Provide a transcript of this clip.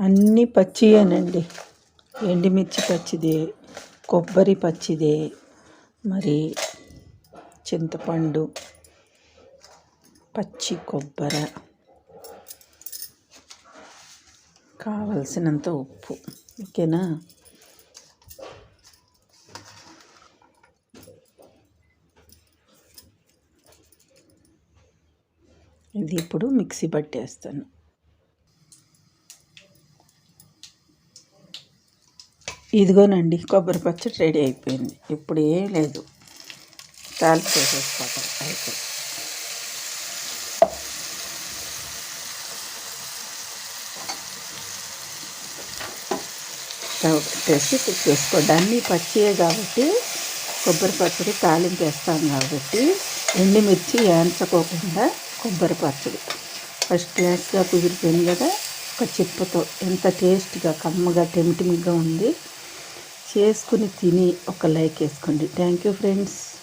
అన్నీ పచ్చియేనండి. ఎండుమిర్చి పచ్చిదే కొబ్బరి పచ్చిదే మరి చింతపండు పచ్చి కొబ్బరి కావలసినంత ఉప్పు. ఓకేనా? ఇది ఇప్పుడు మిక్సీ పట్టేస్తాను. ఇదిగోనండి కొబ్బరి పచ్చడి రెడీ అయిపోయింది. ఇప్పుడు ఏం లేదు. తాలింపు చేసేసుకోవటం అయితే. స్టవ్ పెట్టేసి కుక్ చేసుకోండి అన్నీ పచ్చియే కాబట్టి కొబ్బరి పచ్చడి తాలింపు వేస్తాం కాబట్టి ఎండుమిర్చి ఏంచకోకుండా కొబ్బరి పచ్చడి. ఫస్ట్ క్లాస్గా కుదిరిపోయింది కదా ఒక చిప్పతో. ఎంత టేస్ట్గా కమ్మగా టెమిటిమిగా ఉంది. చేసుకుని తిని ఒక లైక్ వేసుకోండి. Thank you friends